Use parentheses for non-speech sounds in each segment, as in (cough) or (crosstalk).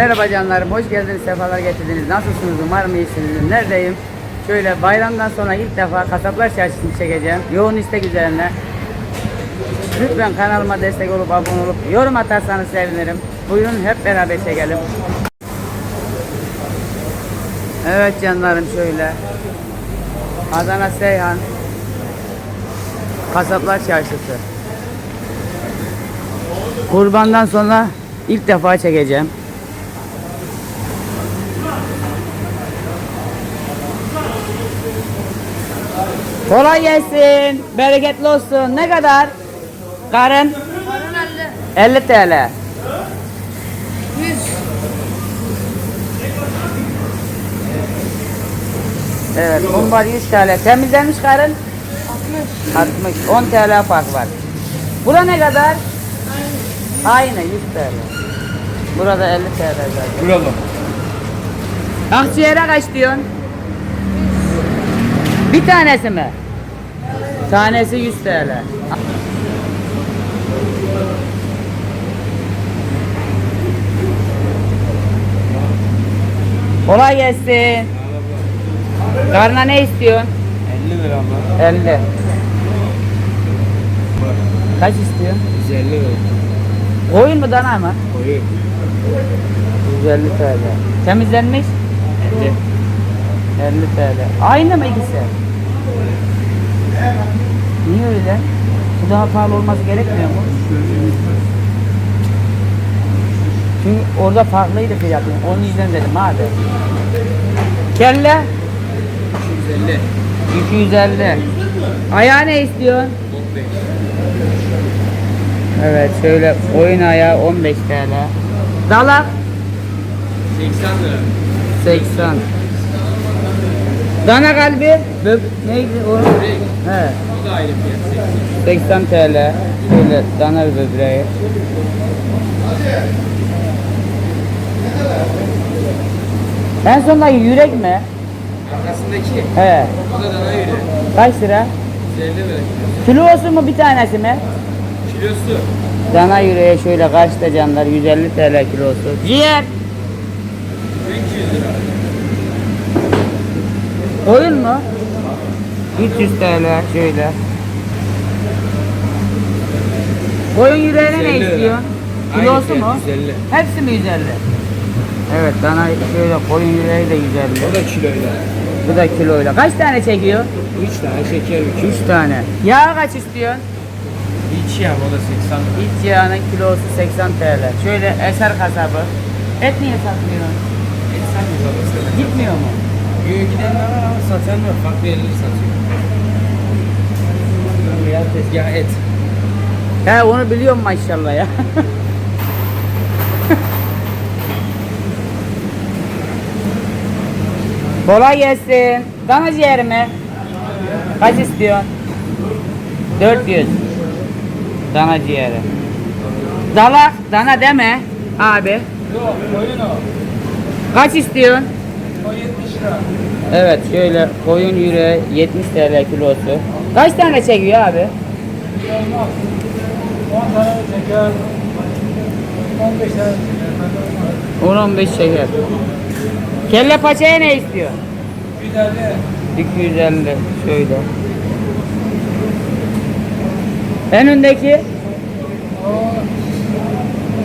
Merhaba canlarım, hoş geldiniz, sefalar getirdiniz. Nasılsınız? Umarım iyisinizdir. Neredeyim? Şöyle bayramdan sonra ilk defa Kasaplar Çarşısı'nı çekeceğim. Yoğun istek üzerine. Lütfen kanalıma destek olup abone olup yorum atarsanız sevinirim. Buyurun hep beraber çekelim. Evet canlarım şöyle. Adana Seyhan Kasaplar Çarşısı. Kurbandan sonra ilk defa çekeceğim. Kolay gelsin. Bereketli olsun. Ne kadar? Karın? Karın 50. 50 TL. 100. Evet, mumbar 100 TL. Temizlenmiş karın? 60. 60. 10 TL fark var. Bura ne kadar? Aynı 100 TL. Burada 50 TL zaten. Burada. Akciğere kaç diyorsun? Bir tanesi mi? Tanesi 100 TL. Kolay gelsin. Karna ne istiyorsun? 50 lira mı? 50. Kaç istiyorsun? 150 lira. Koyun mu dana mı? Koyu. 150 TL. Temizlenmiş? 50. 50 TL. Aynı mı ikisi? Niye öyle? Bu daha pahalı olması gerekmiyor mu? Çünkü orada farklıydı fiyatı. Onun yüzden dedim abi. Kelle 250. 250. Ayağı ne istiyorsun? 15. Evet şöyle oyun ayağı 15 TL. Dalak 80 lira. 80. Dana kalbi böb neydi o? He. Bu da aynı fiyat. 80 TL. Şöyle dana böbreği. En sonunda yürek mi? Arkasındaki. He. Bu da dana yürü. Kaç lira? 150 lira. Kilosu mu bir tanesi mi? Kilosu. Dana yüreği şöyle kaçta canlar? 150 TL kilosu. Ciğer. 200 lira. Koyun mu? 300 TL şöyle. Koyun yüreğine ne 150 lira. istiyorsun? Aynı Kilosu fiyat, mu? 150. Hepsi mi 150? Evet dana şöyle koyun yüreği de 150. O da kiloyla. Bu da kiloyla. Kaç tane çekiyor? 3 tane şeker 3 tane. Yağ kaç istiyorsun? İç ya o da 80 lira. İç yağının kilosu 80 TL. Şöyle eser kasabı. Et niye satmıyorsun? Et satmıyor babası. Gitmiyor mu? Göğe gidenler var ama satan var. Farklı yerleri satıyor. Ya tezgah et. He onu biliyorum maşallah ya. (laughs) Kolay gelsin. Dana ciğeri mi? Kaç istiyorsun? 400. Dana ciğeri. Dalak, dana deme abi. Yok koyun o. Kaç istiyorsun? O 70 lira. Evet şöyle koyun yüreği 70 TL kilosu. Kaç tane çekiyor abi? 10 tane şeker. 15 tane 10-15 şeker. Kelle paçaya ne istiyor? 150. 250 şöyle. En öndeki O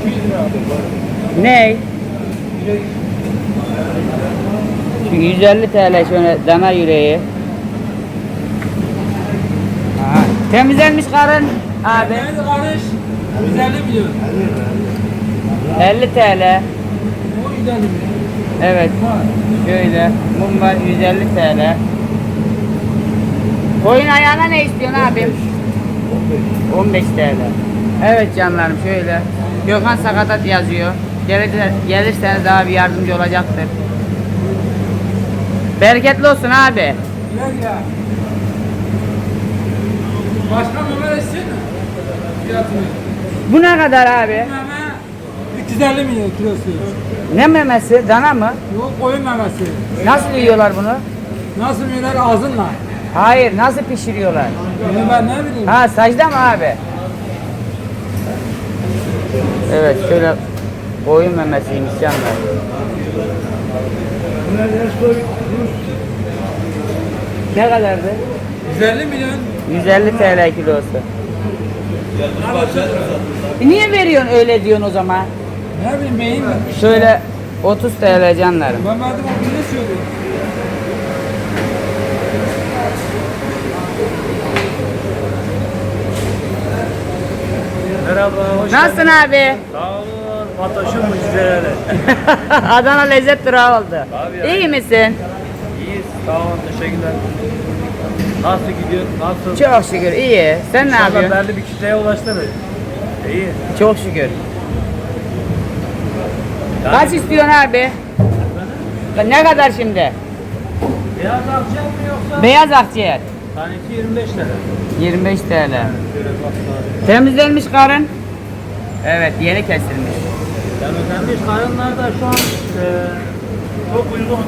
200 lira. ne? Şu 150 TL şöyle dana yüreği. Aha. Temizlenmiş karın abi. Nerede kardeş? 150 milyon. 50 TL. O 150 milyon. Evet. Şöyle mum var 150 TL. Koyun ayağına ne istiyorsun abim? 15 TL. Evet canlarım şöyle. Gökhan Sakatat yazıyor. Gelirse, gelirseniz daha bir yardımcı olacaktır. Bereketli olsun abi. Güle güle. Başka meme istiyor mu? Fiyatını. Bu ne kadar abi? Meme 350 milyon kilosu. Ne memesi? Dana mı? Yok koyun memesi. Nasıl yiyorlar bunu? Nasıl yiyorlar ağzınla? Hayır, nasıl pişiriyorlar? Bunu ben ne bileyim. Ha, sacda mı abi? Evet, şöyle Koyun memesiymiş canlar. Ne kadardı? 150 milyon. 150 TL kilosu. E Niye veriyorsun öyle diyorsun o zaman? Ne bileyim beyin mi? Şöyle 30 TL canlarım. Ben madem o gün ne söylüyorum? Merhaba, hoş Nasılsın abi? Sağ olun, Fatoş'un mucizeleri. (laughs) Adana lezzet durağı oldu. Abi ya. İyi misin? İyiyiz, sağ olun, teşekkürler. Nasıl gidiyor, nasıl? Çok şükür iyi. Sen ne İnşallah yapıyorsun? belli bir kitleye ulaştınız. İyi. Çok şükür. Yani Kaç istiyorsun abi? Ne kadar şimdi? Beyaz akçe mi yoksa? Beyaz akciğer. Tanesi 25 lira. 25 TL. Temizlenmiş karın. Evet yeni kesilmiş. Temizlenmiş karınlar da şu an e, çok uygun.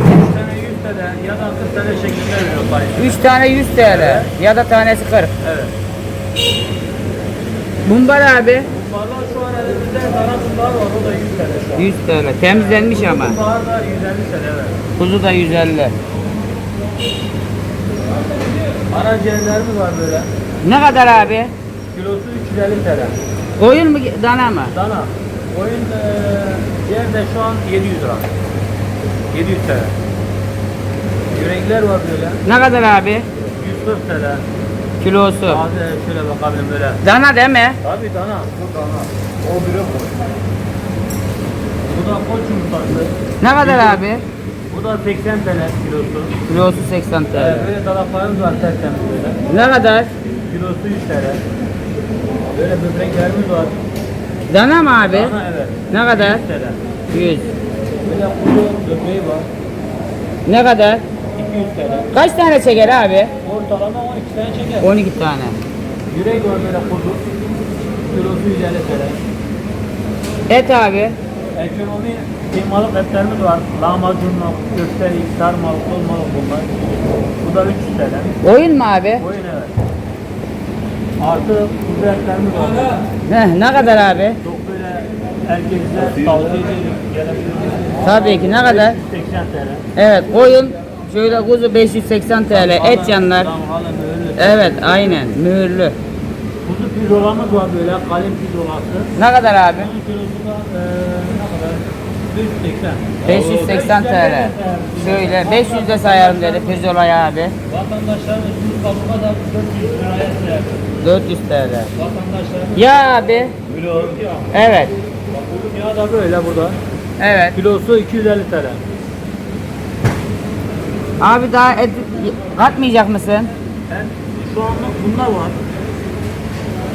3 tane 100 TL ya da 40 TL şeklinde veriyor payı. 3 tane 100 TL ya da tanesi 40. Evet. Mumbar abi Bunlarla şu an elimizde dana bunlar var, o da 100 TL şu an. 100 TL. Temizlenmiş ama. Bunlar da 150 TL evet. Kuzu da 150. Karaciğerlerimiz var böyle. Ne kadar abi? Kilosu 350 TL. Koyun mu dana mı? Dana. Oyun eee ciğer de şu an 700 lira. 700 TL. Yürekler var böyle. Ne kadar abi? 140 TL. Kilosu. Taze şöyle bakalım böyle. Dana değil mi? Tabii dana. Bu dana. O biri bu. Bu da koç yumurtası. Ne kadar abi? Bu da 80 TL kilosu. Kilosu 80 Ee, TL. böyle dalaklarımız var tertemiz böyle. Ne kadar? Kilosu 100 TL. Böyle böbreklerimiz var. Dana mı abi? Dana evet. Ne kadar? 100 TL. 100. Böyle kuzu böbreği var. Ne kadar? 200 TL. Kaç tane çeker abi? Ortalama 12 tane çeker. 12 tane. Yürek böyle kuzu. Kilosu 150 TL. Et abi. Ekonomi kıymalık etlerimiz var. Lahmacunla, köfteli, sarmalık, dolmalık bunlar. Bu da 300 TL. Oyun mu abi? Oyun evet. Artı kuzu etlerimiz var. Heh, ne kadar abi? Çok böyle herkese tavsiye ederim. Gelebilirsiniz. Tabii ki ne kadar? 80 TL. Evet koyun şöyle kuzu 580 TL et canlar. Tamam. Evet aynen mühürlü. Kuzu pirzolamız var böyle kalem pirzolası. Ne kadar abi? Bunun kilosu da eee ne kadar? 580. 580 TL. Şöyle 500 de sayarım dedi Pirzolay'a abi. Vatandaşlarımız bu kabuğa da 400 liraya sayar. 400 TL. Vatandaşlarımız Ya abi. Kilo. Evet. Ya da böyle burada. Evet. Kilosu 250 TL. Abi daha et katmayacak mısın? Ben şu anlık bunlar var.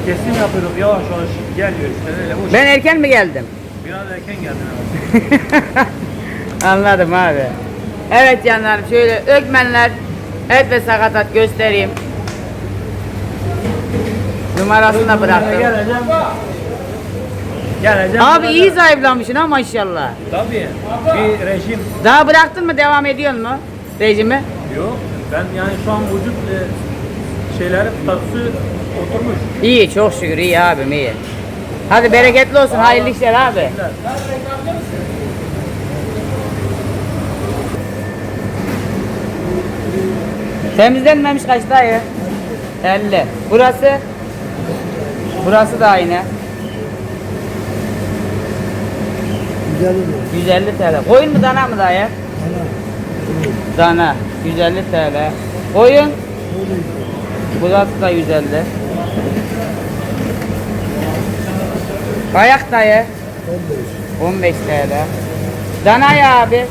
Kesim yapıyorum yavaş yavaş geliyor işte öyle Ben erken mi geldim? Biraz erken geldin ama. (laughs) Anladım abi. Evet canlarım şöyle ökmenler et ve sakatat göstereyim. Numarasını da bıraktım. Geleceğim. Geleceğim. Abi iyi zayıflamışsın ha maşallah. Tabii. Bir rejim Daha bıraktın mı devam ediyorsun mu rejimi? yok. Ben yani şu an vücut e, şeyleri statüsü oturmuş. İyi çok şükür iyi abim iyi. Hadi bereketli olsun hayırlı işler abi. Temizlenmemiş kaç dayı? 50. Burası? Burası da aynı. 150 TL. Koyun mu dana mı dayı? Dana. 150 TL. Koyun? Burası da 150. Kayak dayı? 15 TL. Dana ya abi?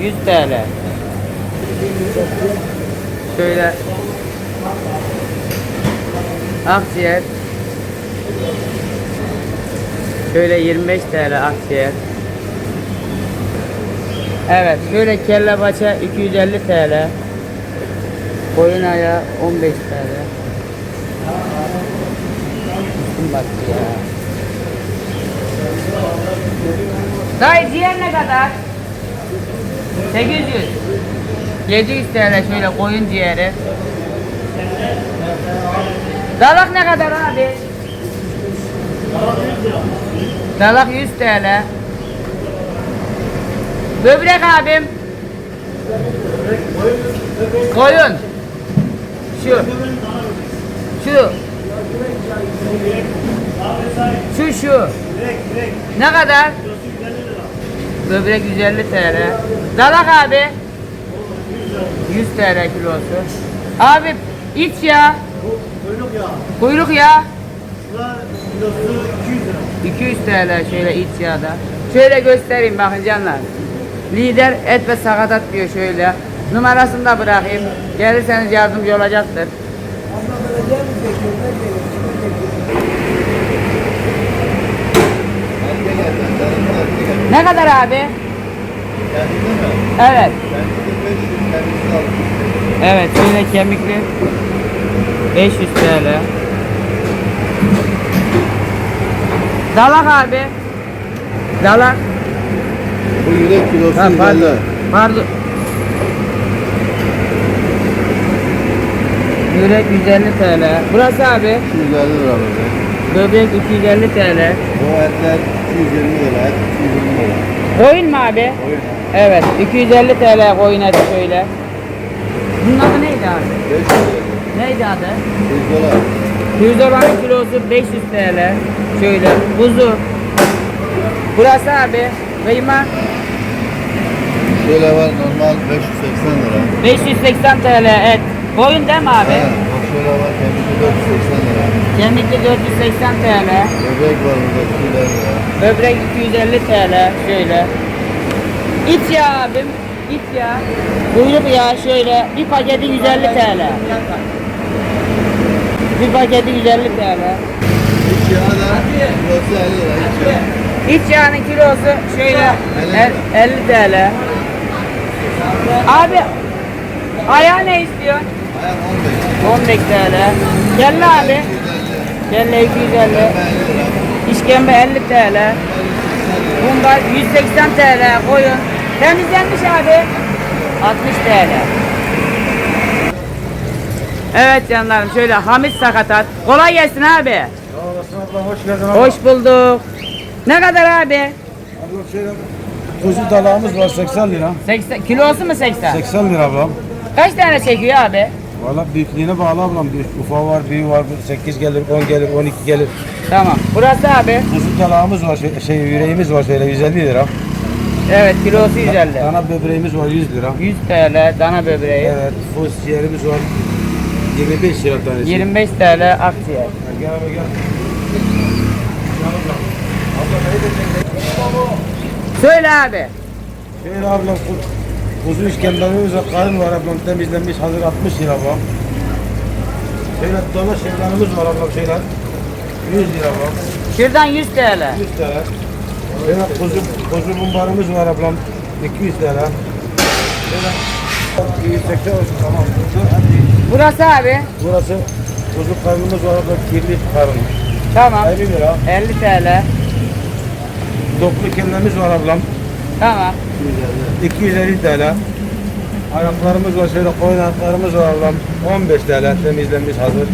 100 TL. Şöyle akciğer Şöyle 25 TL akciğer Evet şöyle kelle paça 250 TL Koyun ayağı 15 TL battı ya Dayı ciğer ne kadar? 800 700 TL şöyle koyun ciğeri Dalak ne kadar abi? Dalak 100 TL. Böbrek abim. Koyun. Şu. Şu. Şu şu. Ne kadar? Böbrek 150 TL. Dalak abi. 100 TL kilosu. Abi iç ya. Kuyruk yağı. Kuyruk ya. Kilosu 200 lira. 200 TL şöyle iç yağda. Şöyle göstereyim bakın canlar. Lider et ve sakatat diyor şöyle. Numarasını da bırakayım. Gelirseniz yardımcı olacaktır. Ne kadar abi? Evet. Evet şöyle kemikli 500 TL. Dalak abi. Dalak. Bu yürek kilosu Ha, 150 pardon. lira. Pardon. Yürek 150 TL. Burası abi. 250 lira. Böbrek 250 TL. Bu etler 220 lira. Et 220 lira. Koyun mu abi? Oyun. Evet. 250 TL koyun eti şöyle. Bunun adı neydi abi? 500 lira. Neydi adı? 100 dolar. Pirzolanın kilosu 500 TL. Şöyle. Kuzu. Burası abi. Kıyma Şöyle var normal 580 lira. 580 TL et. Koyun değil mi abi? He, şöyle var kendisi 480 lira. Kemikli 480 TL. Böbrek var burada 200 lira. Böbrek 250 TL. Şöyle. İç ya abim. İç ya. Kuyruk ya şöyle. Bir paketi 150 TL. Bir paketi 150 TL. İç yağı da kilosu 50 lira. İç yağı. İç yağının kilosu şöyle 50 50 TL. Abi ayağı ne istiyorsun? Ayak 15. 15 TL. Kelle abi. 250. Kelle 250. 50 lira. İşkembe 50 TL. Bunlar 180 TL koyun. Temizlenmiş abi. 60 TL. Evet canlarım şöyle Hamit Sakatat. Kolay gelsin abi. Sağ olasın abla hoş geldin abla. Hoş bulduk. Ne kadar abi? Abla şöyle kuzu dalağımız var 80 lira. 80 kilosu mu 80? 80 lira ablam. Kaç tane çekiyor abi? Valla büyüklüğüne bağlı ablam. Büyük, ufağı var, büyüğü var. 8 gelir, 10 gelir, 12 gelir. Tamam. Burası abi. Kuzu dalağımız var, şey, şey yüreğimiz var şöyle 150 lira. Evet kilosu 150. Dana böbreğimiz var 100 lira. 100 TL dana böbreği. Evet, fos ciğerimiz var 25 lira tanesi. 25 TL akciğer. Gel abi gel. Söyle abi. Şöyle ablam ku- kuzu işkembemiz var, karın var ablam temizlenmiş hazır 60 lira ablam. Şöyle dana şırdanımız var ablam şöyle 100 lira ablam. Şuradan 100 TL. 100 TL. Şöyle kuzu, kuzu bumbarımız var ablam 200 TL. Şöyle 180 olsun tamam. Burası abi. Burası kuzu karnımız var ablam kirli karın. Tamam. 50 lira. 50 TL. Doklu kellemiz var ablam Tamam. 250 TL. Ayaklarımız var şöyle koyun ayaklarımız var ablam 15 TL temizlenmiş hazır.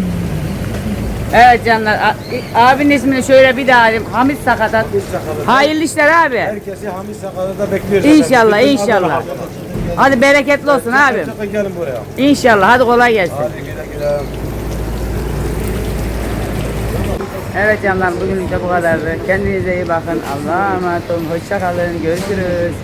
Evet canlar. A- abinin ismini şöyle bir daha alayım. Hamit Sakatat. Sakatat. Hayırlı işler abi. Herkesi Hamit Sakalı'da bekliyoruz. İnşallah, Bütün inşallah. Hadi bereketli olsun abi. Çıkın gelin buraya. İnşallah. Hadi kolay gelsin. Hadi güle güle. Evet canlar bugün de bu kadardı. Kendinize iyi bakın. Allah'a emanet olun. Hoşça kalın. Görüşürüz.